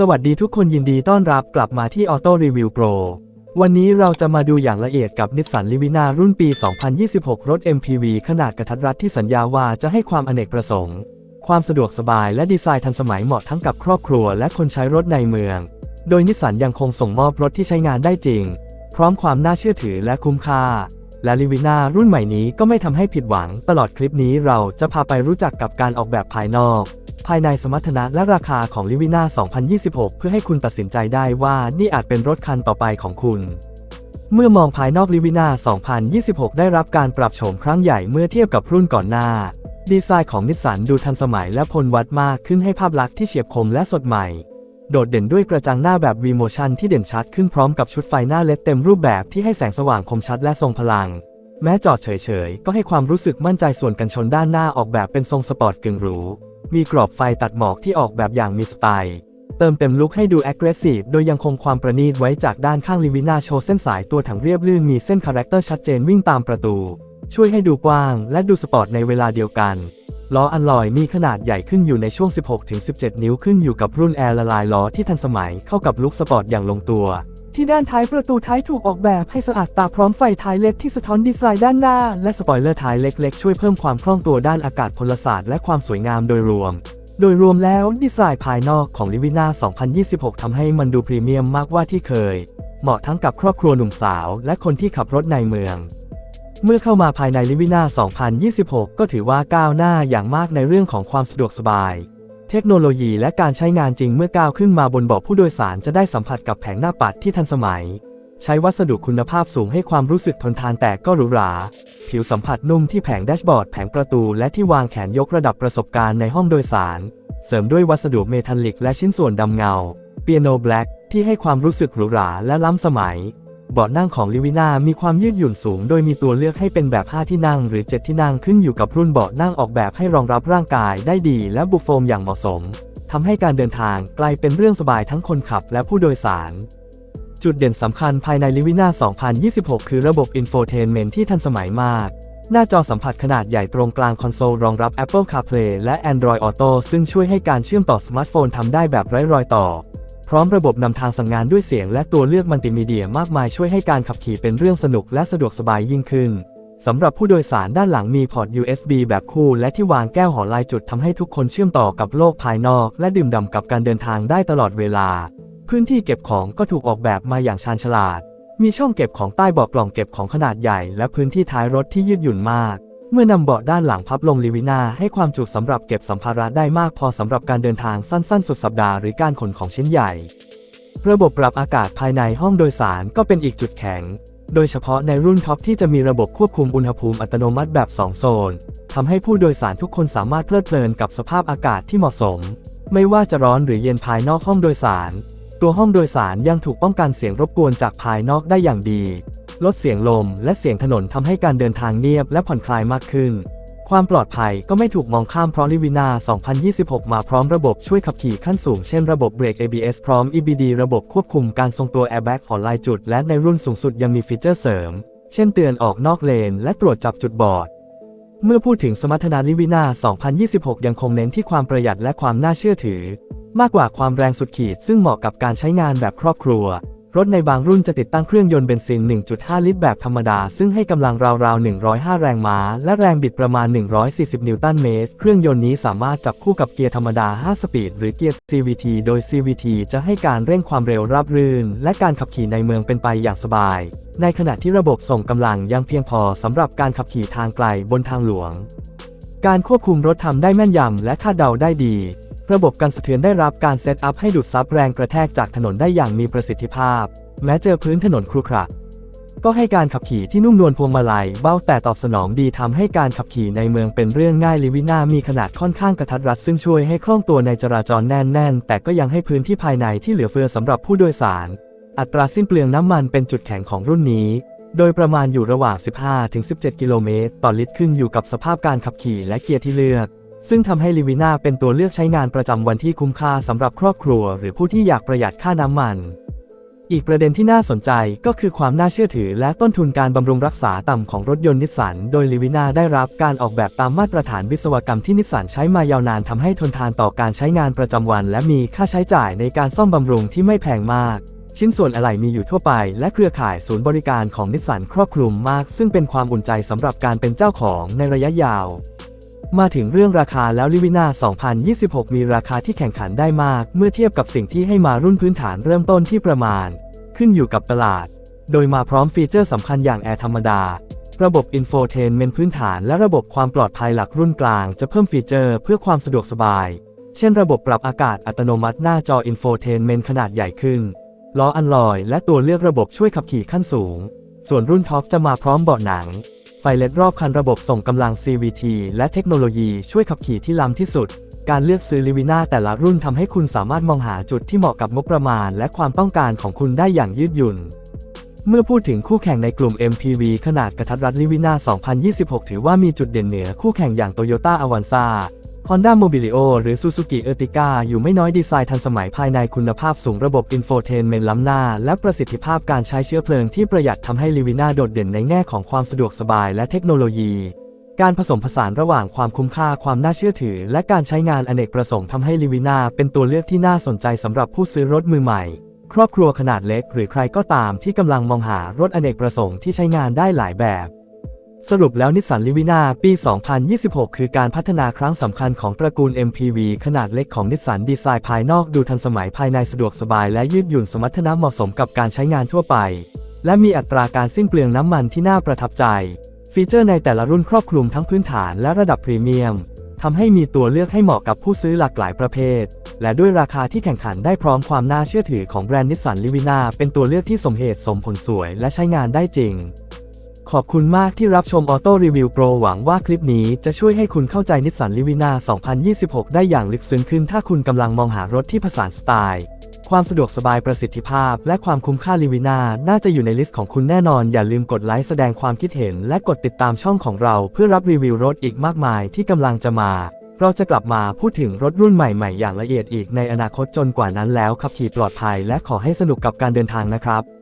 สวัสดีทุกคนยินดีต้อนรับกลับมาที่ Auto Review Pro วันนี้เราจะมาดูอย่างละเอียดกับนิสสันลิวินารุ่นปี 2026 รถ MPV ขนาดกระทัดรัดที่สัญญาว่าจะให้ความอเนกประสงค์ ความสะดวกสบายและดีไซน์ทันสมัยเหมาะทั้งกับครอบครัวและคนใช้รถในเมือง โดยนิสสันยังคงส่งมอบรถที่ใช้งานได้จริง พร้อมความน่าเชื่อถือและคุ้มค่า และลิวินารุ่นใหม่นี้ก็ไม่ทำให้ผิดหวัง ตลอดคลิปนี้เราจะพาไปรู้จักกับการออกแบบภายนอก ภายในสมรรถนะและราคาของลิวินา2026 เพื่อให้คุณตัดสินใจได้ว่านี่อาจเป็นรถคันต่อไปของคุณเมื่อมองภายนอกลิวินา2026 ได้รับการปรับโฉมครั้งใหญ่เมื่อเทียบกับรุ่นก่อนหน้า ดีไซน์ของนิสสันดูทันสมัยและพลวัดมากขึ้นให้ภาพลักษณ์ที่เฉียบคมและสดใหม่ โดดเด่นด้วยกระจังหน้าแบบ V-Motion ที่เด่นชัดขึ้นพร้อมกับชุดไฟหน้าเล็ดเต็มรูปแบบที่ให้แสงสว่างคมชัดและทรงพลัง แม้จอดเฉยๆ ก็ให้ความรู้สึกมั่นใจส่วนกันชนด้านหน้าออกแบบเป็นทรงสปอร์ตกึ่งหรู มีกรอบไฟตัดหมอกที่ออกแบบอย่างมีสไตล์ เติมเต็มลุคให้ดู aggressive โดยยังคงความประณีตไว้จากด้านข้างลิวินาโชว์เส้นสายตัวถังเรียบลื่นมีเส้นคาแรคเตอร์ชัดเจนวิ่งตามประตู ช่วยให้ดูกว้างและดูสปอร์ตในเวลาเดียวกัน ล้ออัลลอยมีขนาดใหญ่ขึ้นอยู่ในช่วง 16-17 นิ้วขึ้นอยู่กับรุ่นแอร์ละลายล้อที่ทันสมัยเข้ากับลุคสปอร์ตอย่างลงตัว ที่ด้านท้ายประตูท้ายถูกออกแบบให้สะอาดตาพร้อมไฟท้ายเล็ดที่สะท้อนดีไซน์ด้านหน้า และสปอยเลอร์ท้ายเล็กๆ ช่วยเพิ่มความคล่องตัวด้านอากาศพลศาสตร์และความสวยงามโดยรวม โดยรวมแล้วดีไซน์ภายนอกของลิวินา2026ทำให้มันดูพรีเมียมมากกว่าที่เคย เหมาะทั้งกับครอบครัวหนุ่มสาว และคนที่ขับรถในเมือง เมื่อเข้ามาภายในลิวิน่า 2026 ก็ถือว่าก้าวหน้าอย่างมากในเรื่องของความสะดวกสบาย เทคโนโลยีและการใช้งานจริงเมื่อก้าวขึ้นมาบนเบาะผู้โดยสารจะได้สัมผัสกับแผงหน้าปัดที่ทันสมัย ใช้วัสดุคุณภาพสูงให้ความรู้สึกทนทานแต่ก็หรูหรา ผิวสัมผัสนุ่มที่แผงแดชบอร์ดแผงประตูและที่วางแขนยกระดับประสบการณ์ในห้องโดยสาร เสริมด้วยวัสดุเมทัลลิกและชิ้นส่วนดำเงาเปียโนแบล็กที่ให้ความรู้สึกหรูหราและล้ำสมัย เบาะนั่งของลิวินามีความยืดหยุ่นสูง โดยมีตัวเลือกให้เป็นแบบ 5 ที่นั่งหรือ 7 ที่นั่งขึ้นอยู่กับรุ่นเบาะนั่งออกแบบให้รองรับร่างกายได้ดีและบุโฟมอย่างเหมาะสมทำให้การเดินทางกลายเป็นเรื่องสบายทั้งคนขับและผู้โดยสาร จุดเด่นสำคัญภายในลิวินา2026 คือระบบอินโฟเทนเมนที่ทันสมัยมากหน้าจอสัมผัสขนาดใหญ่ตรงกลางคอนโซลรองรับ Apple CarPlay และ Android Auto ซึ่งช่วยให้การเชื่อมต่อสมาร์ทโฟนทำได้แบบไร้รอยต่อ พร้อมระบบนำทางสั่งงานด้วยเสียงและตัวเลือกมัลติมีเดียมากมายช่วยให้การขับขี่เป็นเรื่องสนุกและสะดวกสบายยิ่งขึ้นสำหรับผู้โดยสารด้านหลังมีพอร์ต USB แบบคู่และที่วางแก้วหอลายจุดทำให้ทุกคนเชื่อมต่อกับโลกภายนอก และดื่มด่ำกับการเดินทางได้ตลอดเวลา พื้นที่เก็บของก็ถูกออกแบบมาอย่างชาญฉลาด มีช่องเก็บของใต้เบาะกล่องเก็บของขนาดใหญ่ และพื้นที่ท้ายรถที่ยืดหยุ่นมาก เมื่อนำเบาะด้านหลังพับลงลิวินาให้ความจุสำหรับเก็บสัมภาระได้มากพอสำหรับการเดินทางสั้นๆ สุดสัปดาห์หรือการขนของชิ้นใหญ่ ระบบปรับอากาศภายในห้องโดยสารก็เป็นอีกจุดแข็ง โดยเฉพาะในรุ่นท็อปที่จะมีระบบควบคุมอุณหภูมิอัตโนมัติแบบ 2 โซนทำให้ผู้โดยสารทุกคนสามารถเพลิดเพลินกับสภาพอากาศที่เหมาะสม ไม่ว่าจะร้อนหรือเย็นภายนอกห้องโดยสาร ตัวห้องโดยสารยังถูกป้องกันเสียงรบกวนจากภายนอกได้อย่างดี ลดเสียงลมและเสียงถนนทำให้การเดินทางเงียบและผ่อนคลายมากขึ้น ความปลอดภัยก็ไม่ถูกมองข้ามเพราะลิวินา 2026 มาพร้อมระบบช่วยขับขี่ขั้นสูง เช่นระบบเบรก ABS พร้อม EBD ระบบควบคุมการทรงตัว Airbag หอลายจุด และในรุ่นสูงสุดยังมีฟีเจอร์เสริม เช่นเตือนออกนอกเลน และตรวจจับจุดบอดเมื่อพูดถึงสมรรถนะลิวินา 2026 ยังคงเน้นที่ความประหยัดและความน่าเชื่อถือ มากกว่าความแรงสุดขีด ซึ่งเหมาะกับการใช้งานแบบครอบครัว รถในบางรุ่นจะติดตั้งเครื่องยนต์เบนซิน 1.5 ลิตรแบบธรรมดา ซึ่งให้กำลังราวๆ 105 แรงม้า และแรงบิดประมาณ 140 นิวตันเมตร เครื่องยนต์นี้สามารถจับคู่กับเกียร์ธรรมดา 5 สปีด หรือเกียร์ CVT โดย CVT จะให้การเร่งความเร็วราบรื่น และการขับขี่ในเมืองเป็นไปอย่างสบาย ในขณะที่ระบบส่งกำลังยังเพียงพอสำหรับการขับขี่ทางไกลบนทางหลวง การควบคุมรถทำได้แม่นยำและคาดเดาได้ดี ระบบกันสะเทือนได้รับการเซตอัพให้ดูดซับแรงกระแทกจากถนนได้อย่างมีประสิทธิภาพ แม้เจอพื้นถนนครุขระก็ให้การขับขี่ที่นุ่มนวลพวงมาลัยเบ้าแต่ตอบสนองดีทำให้การขับขี่ในเมืองเป็นเรื่องง่ายลิวิน่ามีขนาดค่อนข้างกระทัดรัดซึ่งช่วยให้คล่องตัวในจราจรแน่นๆ แต่ก็ยังให้พื้นที่ภายในที่เหลือเฟือสำหรับผู้โดยสาร อัตราสิ้นเปลืองน้ำมันเป็นจุดแข็งของรุ่นนี้ โดยประมาณอยู่ระหว่าง 15-17 กิโลเมตรต่อลิตรขึ้นอยู่กับสภาพการขับขี่และเกียร์ที่เลือก ซึ่งทำให้ลิวิน่าเป็นตัวเลือกใช้งานประจำวันที่คุ้มค่าสำหรับครอบครัว หรือผู้ที่อยากประหยัดค่าน้ำมัน อีกประเด็นที่น่าสนใจก็คือความน่าเชื่อถือและต้นทุนการบำรุงรักษาต่ำของรถยนต์นิสสัน โดยลิวินาได้รับการออกแบบตามมาตรฐานวิศวกรรมที่นิสสันใช้มายาวนานทำให้ทนทานต่อการใช้งานประจำวัน และมีค่าใช้จ่ายในการซ่อมบำรุงที่ไม่แพงมากชิ้นส่วนอะไหล่มีอยู่ทั่วไป และเครือข่ายศูนย์บริการของนิสสันครอบคลุมมาก ซึ่งเป็นความอุ่นใจสำหรับการเป็นเจ้าของในระยะยาว มาถึงเรื่องราคาแล้วลิวินา2026 มีราคาที่แข่งขันได้มาก เมื่อเทียบกับสิ่งที่ให้มารุ่นพื้นฐานเริ่มต้นที่ประมาณ ขึ้นอยู่กับตลาด โดยมาพร้อมฟีเจอร์สำคัญอย่างแอร์ธรรมดา ระบบอินโฟเทนเมนพื้นฐานและระบบความปลอดภัยหลักรุ่นกลางจะเพิ่มฟีเจอร์เพื่อความสะดวกสบาย เช่นระบบปรับอากาศอัตโนมัติหน้าจออินโฟเทนเมนขนาดใหญ่ขึ้น ล้ออันลอย และตัวเลือกระบบช่วยขับขี่ขั้นสูง ส่วนรุ่นท็อปจะมาพร้อมเบาะหนัง ฟเลดรอบคันระบบส่งกำลัง CVT และเทคโนโลยีช่วยขับขี่ที่ล้ำที่สุด การเลือกซื้อลิวิน่าแต่ละรุ่นทำให้คุณสามารถมองหาจุดที่เหมาะกับงบประมาณ และความต้องการของคุณได้อย่างยืดหยุ่น เมื่อพูดถึงคู่แข่งในกลุ่ม MPV ขนาดกระทัดรัดลิวิน่า 2026 ถือว่ามีจุดเด่นเหนือคู่แข่งอย่าง Toyota Avanza Honda Mobilio หรือ Suzuki Ertiga อยู่ไม่น้อยดีไซน์ทันสมัยภายในคุณภาพสูงระบบอินโฟเทนเมนต์ล้ำหน้า และประสิทธิภาพการใช้เชื้อเพลิงที่ประหยัดทำให้ลิวิน่าโดดเด่นในแง่ของความสะดวกสบายและเทคโนโลยี การผสมผสานระหว่างความคุ้มค่าความน่าเชื่อถือ และการใช้งานอเนกประสงค์ทำให้ลิวิน่าเป็นตัวเลือกที่น่าสนใจสำหรับผู้ซื้อรถมือใหม่ ครอบครัวขนาดเล็กหรือใครก็ตามที่กำลังมองหารถอเนกประสงค์ที่ใช้งานได้หลายแบบ สรุปแล้วนิสสันลิวินาปี 2026 คือการพัฒนาครั้งสำคัญของตระกูล MPV ขนาดเล็กของนิสสันดีไซน์ภายนอกดูทันสมัยภายในสะดวกสบายและยืดหยุ่นสมรรถนะเหมาะสมกับการใช้งานทั่วไป และมีอัตราการสิ้นเปลืองน้ำมันที่น่าประทับใจ ฟีเจอร์ในแต่ละรุ่นครอบคลุมทั้งพื้นฐานและระดับพรีเมียม ทำให้มีตัวเลือกให้เหมาะกับผู้ซื้อหลากหลายประเภท และด้วยราคาที่แข่งขันได้พร้อมความน่าเชื่อถือของแบรนด์นิสสันลิวินาเป็นตัวเลือกที่สมเหตุสมผลสวยและใช้งานได้จริง ขอบคุณมากที่รับชมออโต้รีวิวโปรหวังว่าคลิปนี้จะช่วยให้คุณเข้าใจนิสสันลิวินา2026 ได้อย่างลึกซึ้งขึ้นถ้าคุณกำลังมองหารถที่ผสานสไตล์ ความสะดวกสบายประสิทธิภาพ และความคุ้มค่าลิวินาน่าจะอยู่ในลิสต์ของคุณแน่นอน อย่าลืมกดไลค์แสดงความคิดเห็น และกดติดตามช่องของเรา เพื่อรับรีวิวรถอีกมากมายที่กำลังจะมา เราจะกลับมาพูดถึงรถรุ่นใหม่ๆ อย่างละเอียดอีกในอนาคตจนกว่านั้นแล้วขับขี่ปลอดภัย และขอให้สนุกกับการเดินทางนะครับ